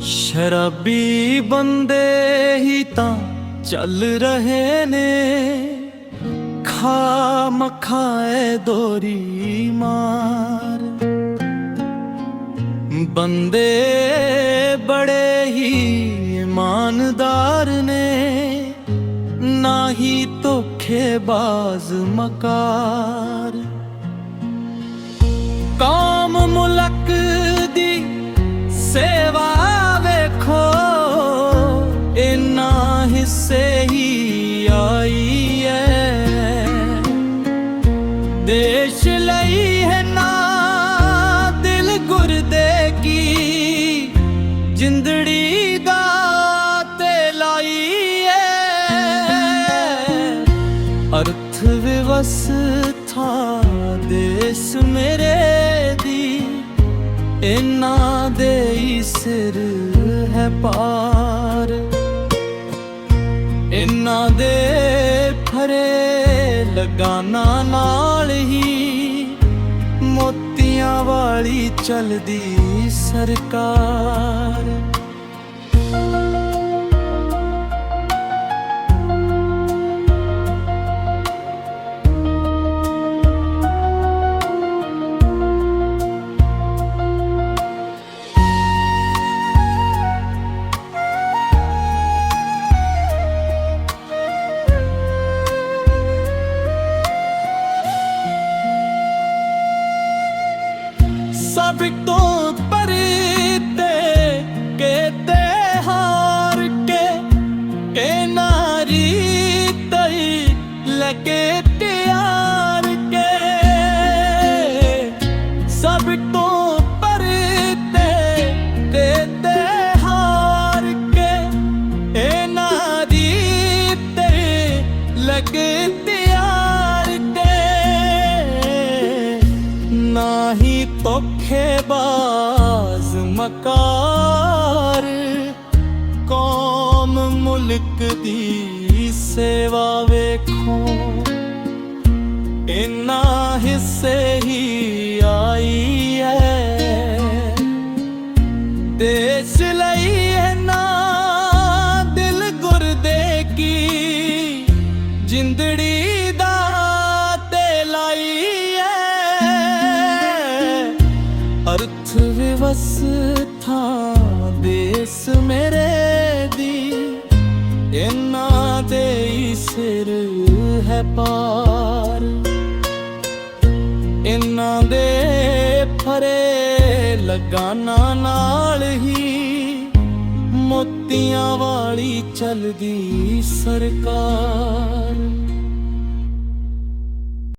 ਸ਼ਰਾਬੀ ਬੰਦੇ ਹੀ ਤਾਂ ਚੱਲ ਰਹੇ ਨੇ। ਖਾ ਮਖਾਏ ਦੋਰੀ ਮਾਰ। ਬੰਦੇ ਬੜੇ ਹੀ ਇਮਾਨਦਾਰ ਨੇ। ਨਾ ਹੀ ਧੋਖੇਬਾਜ਼ ਮਕਾਰ। ਕੌਮ ਮੁਲਕ ਵਿਵਸਥਾ ਦੇਸ ਮੇਰੇ ਦੀ ਇਨਾ ਦੇ ਹੀ ਸਿਰ ਹੈ ਪਾਰ। ਇਨਾ ਦੇ ਫਰੇ ਲਗਾਨਾ ਨਾਲ ਹੀ ਮੋਤੀਆਂ ਵਾਲੀ ਚਲਦੀ ਸਰਕਾਰ। ਸਭ ਤੋਂ ਪਰੇ ਤੇ ਕੇਤੇ ਹਾਰ ਕੇ ਕੇ ਨਾਰੀ ਤਈ ਲਗੇ ਧੋਖੇਬਾਜ਼ ਮਕਾਰ, ਕੌਮ ਮੁਲਕ ਦੀ ਸੇਵਾ ਵੇਖੋ। ਇਨਾ ਹਿੱਸੇ ਹੀ ਆਈ ਹੈ ਦੇਸ਼ ਲਈ ਹੈ ਨਾ ਦਿਲ ਗੁਰਦੇ ਕੀ, ਜਿੰਦੜੀ ਵਿਵਸਥਾ ਦੇਸ ਮੇਰੇ ਦੀ। ਇਨਾ ਦੇ ਹੀ ਸਿਰ ਹੈ ਪਾਰ। ਇਨਾ ਦੇ ਫਰੇ ਲਗਾਨਾ ਨਾਲ ਹੀ ਮੋਤੀਆਂ ਵਾਲੀ ਚਲਦੀ ਸਰਕਾਰ।